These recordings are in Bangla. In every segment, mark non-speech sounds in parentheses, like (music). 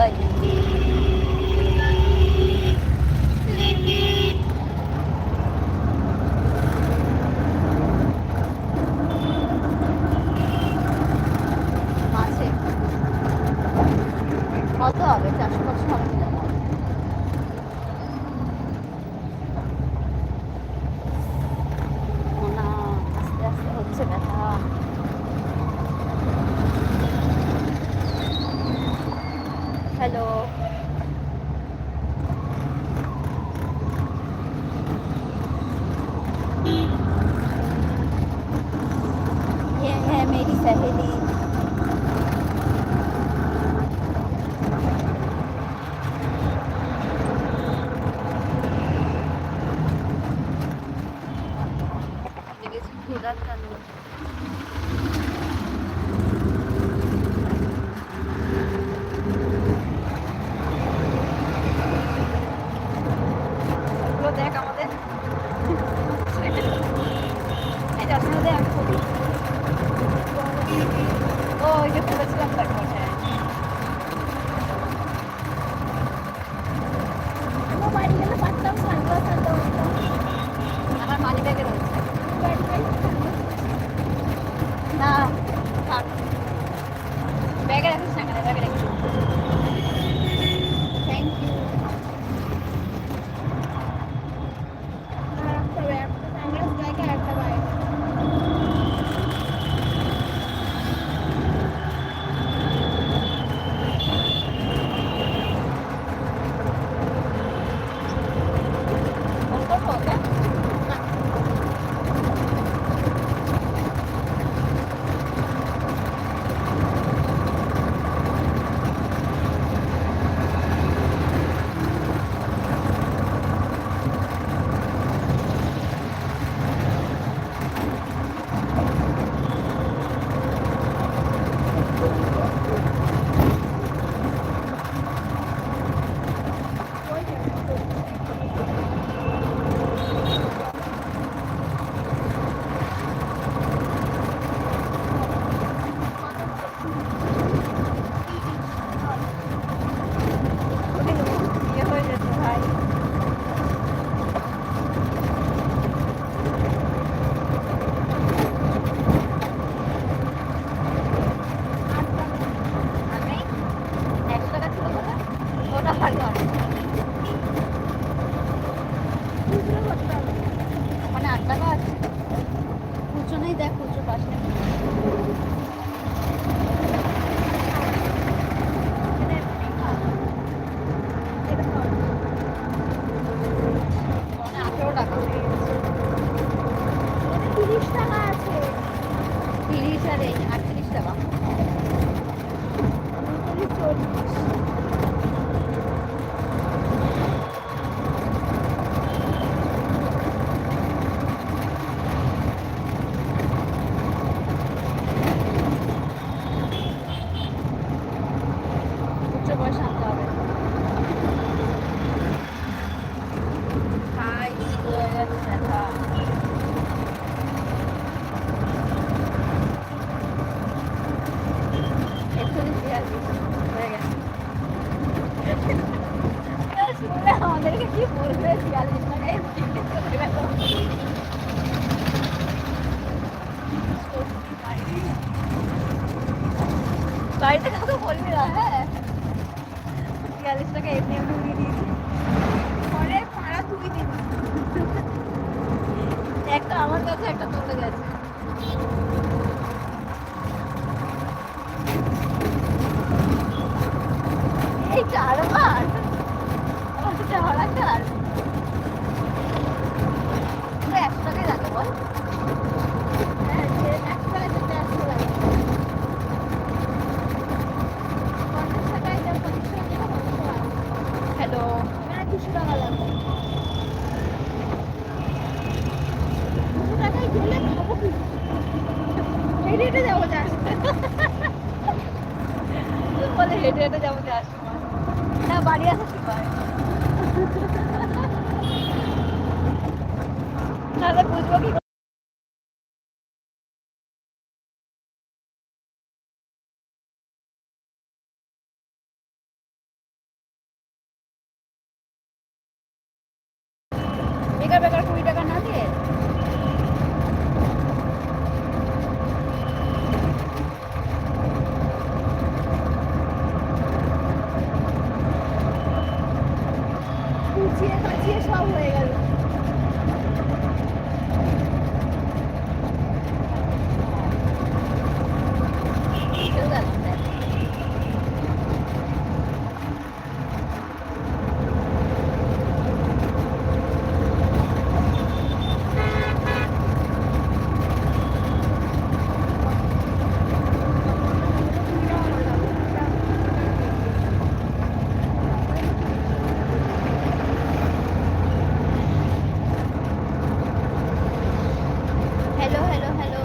তাই Tchau. বাড়ি আসা সময় তাহলে বুঝব কি করে? বেকার বেকার কুড়ি টাকা না দিয়ে কুচিয়ে কাচিয়ে সব হয়ে গেল কেউ গেল না। হ্যালো হ্যালো হ্যালো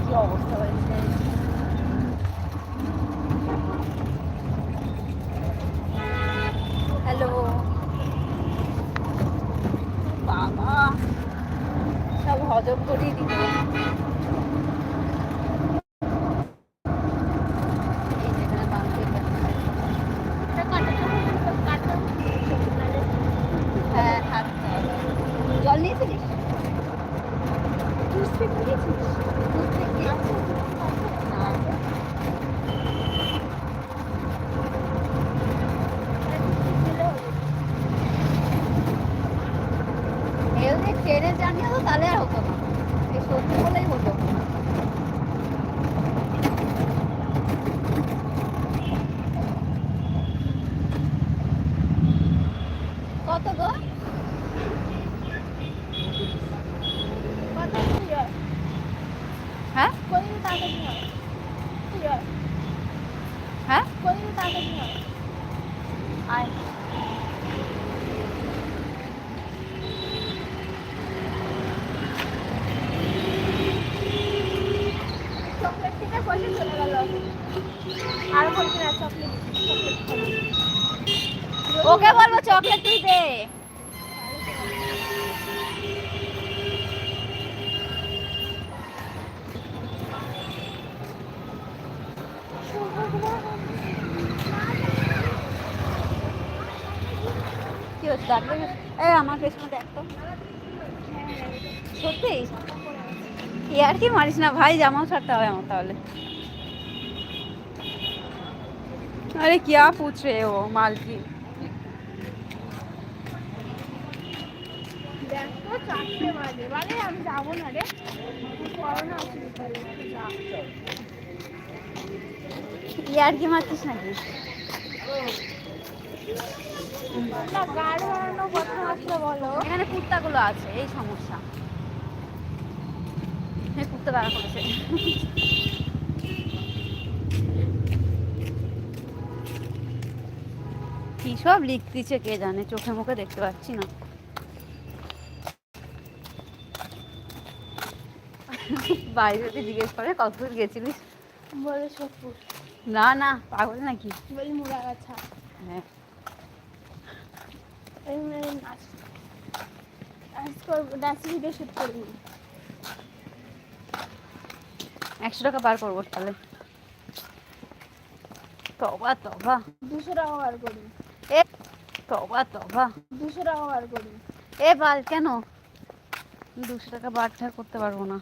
কি অবস্থা হয়েছে হ্যালো বাবা সব হজম করিয়ে দিল এই যেখানে বাঁধতে গেছে। হ্যাঁ থাকতে হবে। জল নিয়েছিলিস দুধ থেকে না এও যে ট্রেনের জার্নি হতো তাহলে আর হতো না এই সত্যি বলেই হতো কত গো হ্যাঁ হ্যাঁ? চকলেট থেকে পয়সা চলে গেল আর বলবি না চকলেট চকলেট ওকে বলব চকলেট তুই দে। কি হচ্ছে ডাকবে এ আমার পেছনে দেখ তো সত্যি ইয়ার কি মারিস না ভাই জামাও ছাড়তে হবে আমার তাহলে अरे क्या पूछ रहे हो मालकी দেখ তো চারটে বাজে বাজে আমি যাবো না রে করোনা আছে বিকালে। যা। ইয়ার কি মারছিস নাকি এখানে কুত্তাগুলো আছে এই সমস্যা। কুত্তা দাঁড়া করেছে। কি সব লিখতেছে কে জানে চোখে মুখে দেখতে পাচ্ছি না। বাইরে যদি জিজ্ঞেস করে কত দূর গেছিলিস? বলে সপুর না না পাগল নাকি? বলি মুড়াগাছা। হ্যাঁ এই মেরে নাচ নাচ করব ডান্স ভিডিও শুট করবি একশো টাকা বার করব তাহলে। তবা তবা। দুশো টাকা বার করবি এ তবা তবা। দুশো টাকা বার করবি এ বাল কেন? দুশো টাকা বার ঠার করতে পারব না।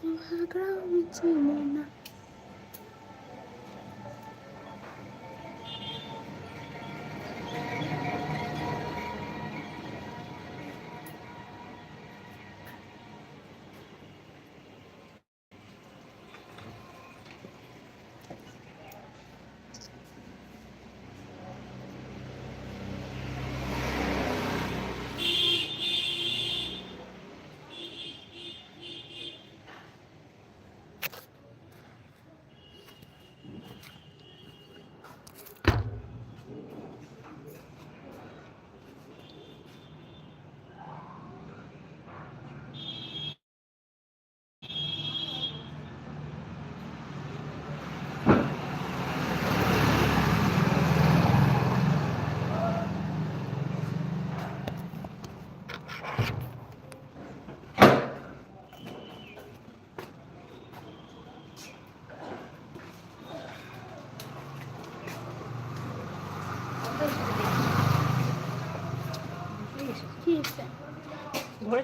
so high ground, we do more now.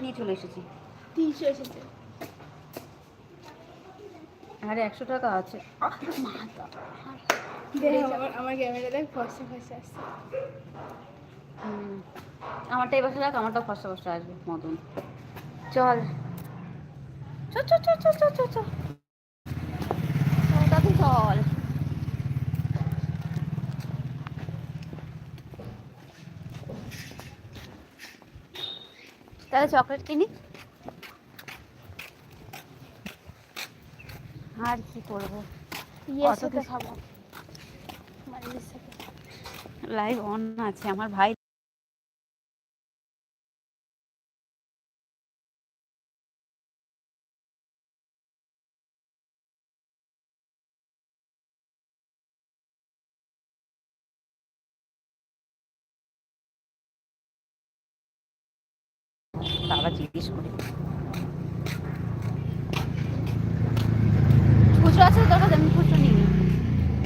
নিয়ে চলে এসেছি। তিনশো এসেছে। আর একশো টাকা আছে। দেখ আমার ক্যামেরা দেখ ফসা ফসা আসছে। আমারটা এবার রাখ আমারটা ফসা ফসা আসবে মতন চল। চল চল চল চল চল চল চল। তাহলে চকলেট কিনি। আর কি করব? লাইভ অন আছে আমার ভাই বাবা জিজ্ঞেস করি। খুচরো আছে তোর কাছে আমি খুচরো নিই।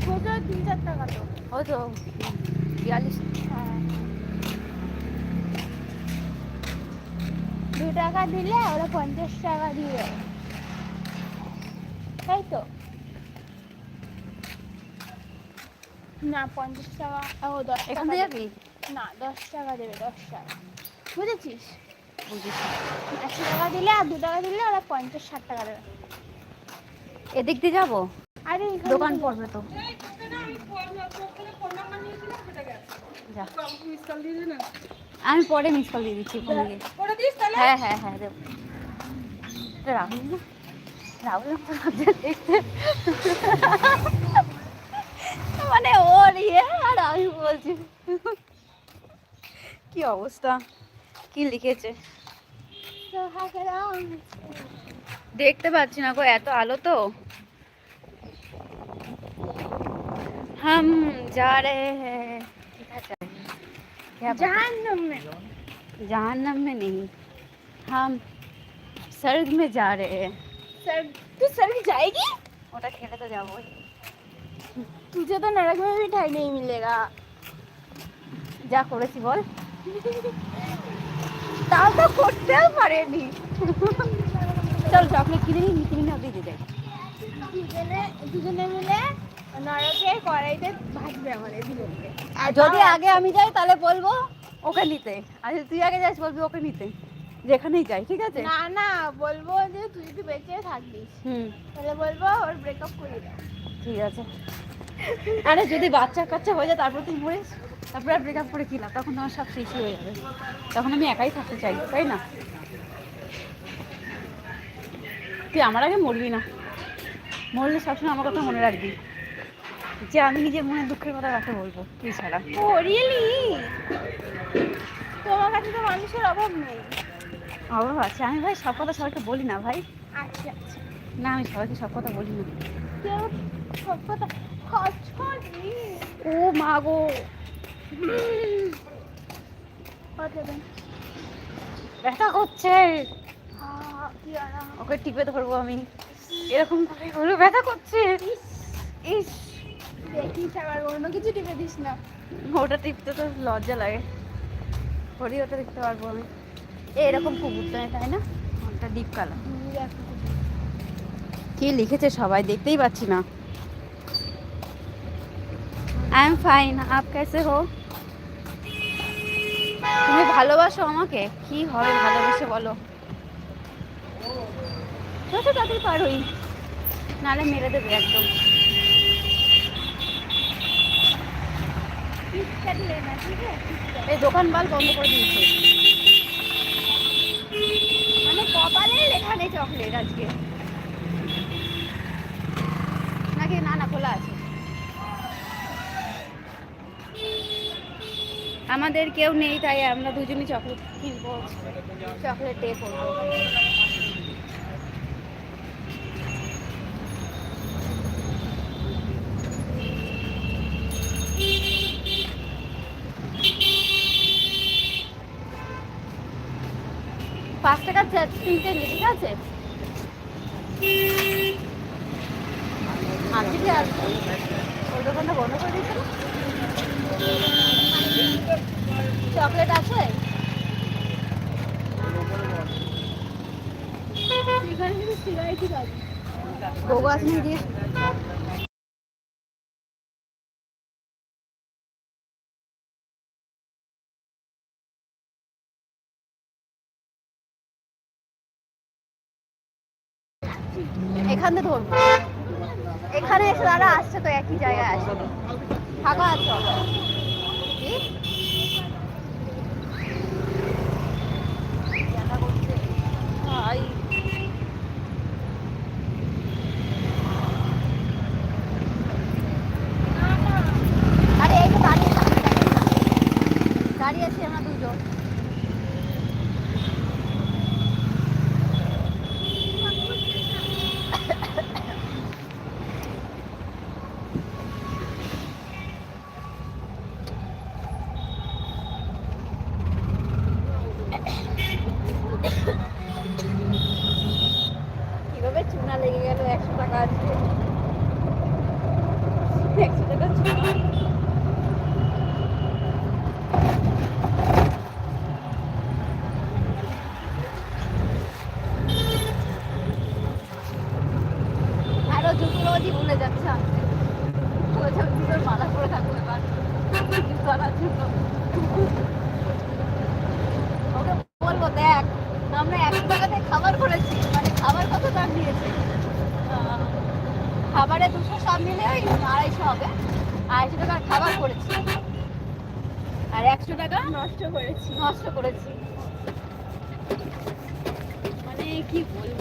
খুচরো তিন চার টাকা তো। ওই তো বিয়াল্লিশ। হ্যাঁ। দু টাকা দিলে ওরা পঞ্চাশ টাকা দিবে তাই তো? না পঞ্চাশ টাকা ও দশ টাকা। যাবি না দশ টাকা দেবে দশ টাকা। বুঝেছিস? বুঝেছি একশো টাকা দিলে আর দু টাকা দিলে ওরা পঞ্চাশ ষাট টাকা দেবে। এদিক দিয়ে যাব? আরে দোকান পড়বে তো। আমি পরে মিস কল দিয়ে দিচ্ছি হ্যাঁ হ্যাঁ হ্যাঁ দেবো। রাহুল না? রাহুল দেখতে। মানে ওর ইয়ে আর আমি বলছি। কি অবস্থা? কি লিখেছে। देखते ना को तो आलो तो हम जा रहे हैं में। में नहीं हम सर्ग में जा रहे हैं तू सर्ग जाएगी खेले तो जाओ तुझे तो नरक में भी ঠাই नहीं मिलेगा जा করেছি (laughs) তাও তো করতেও পারেনি। চল চকলেট কিনে নিই কিনে নিয়ে দিয়ে যাই দুজনে দুজনে মিলে নরকে কড়াইতে ভাজবে আমাদের দুজনকে। আর যদি আগে আমি যাই তাহলে বলব ওকে নিতে। আর যদি তুই আগে যাস বলবি ওকে নিতে। যেখানেই যাই ঠিক আছে? না না বলব যে তুই যদি বেঁচে থাকবিস হুম। তাহলে বলব ওর ব্রেকআপ করে দাও। ঠিক আছে। আরে যদি বাচ্চা কাচ্চা হয়ে যায় তারপর তুই মরিস। তারপরে আর ব্রেকআপ করে কি লাভ তখন আমার সব শেষ হয়ে যাবে। তখন আমি একাই থাকতে চাই তাই না? তুই আমার আগে মরবি না। মরলে সবসময় আমার কথা মনে রাখবি। যে আমি নিজের মনের দুঃখের কথা কাকে বলব তুই ছাড়া। ও রিয়েলি তোমার কাছে তো মানুষের অভাব নেই। অভাব আছে। আমি ভাই সব কথা সবাইকে বলি না ভাই। আচ্ছা আচ্ছা। না আমি সবাইকে সব কথা বলি না। সব কথা ও মা গো। ব্যথা করছে। ওকে টিপে ধরবো আমি। এরকম করে হলো ব্যথা করছে। ইস। দেখিস আবার অন্য কিছু টিপে দিস না ওটা টিপতে তো লজ্জা লাগে। করি ওটা দেখতে পারব আমি। এরকম কুকুরটা তাই না? ওটা ডিপ হুম, কি লিখেছে সবাই দেখতেই পাচ্ছি না। আই এম ফাইন আপ কেসে হো তুমি ভালোবাসো আমাকে? কি হবে ভালোবেসে বলো? যত তাড়াতাড়ি পার হই নাহলে মেরে দেবে একদম? এই দোকান বাল বন্ধ করে দিয়েছে। মানে কপালে লেখা নেই চকলেট আজকে। নাকি না না, খোলা আছে। আমাদের কেউ নেই তাই আমরা দুজনই চকলেট কিনবো চকলেট ডে করব পাঁচ টাকার চা- তিনটে নিই, ঠিক আছে আজকে আসবে ওই দোকানটা বন্ধ করে দিয়েছে না? চকলেট আছে? এখানে কিন্তু গোগো আসলে দিয়ে এখান ধরবো। এখানে এসে দাঁড়া আসছে তো একই জায়গায় আসছে ফাঁকা আছে? খাবারে দুশো সব মিলে ওই আড়াইশো হবে। আড়াইশো টাকার খাবার করেছি। আর একশো টাকা নষ্ট করেছি। নষ্ট করেছি। মানে কি বলব?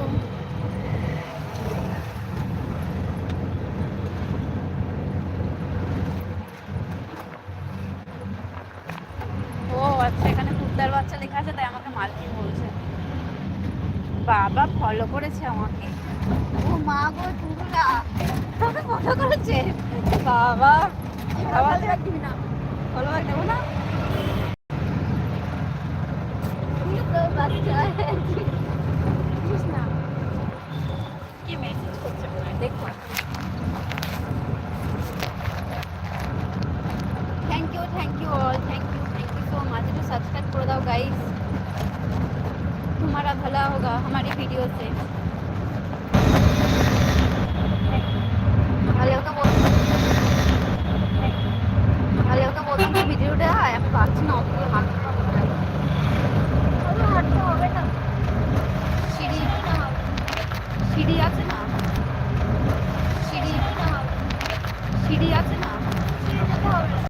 देखो thank you thank you all thank you thank you so much जो सब्सक्राइब कर दो गाइस तुम्हारा भला होगा हमारी वीडियो से.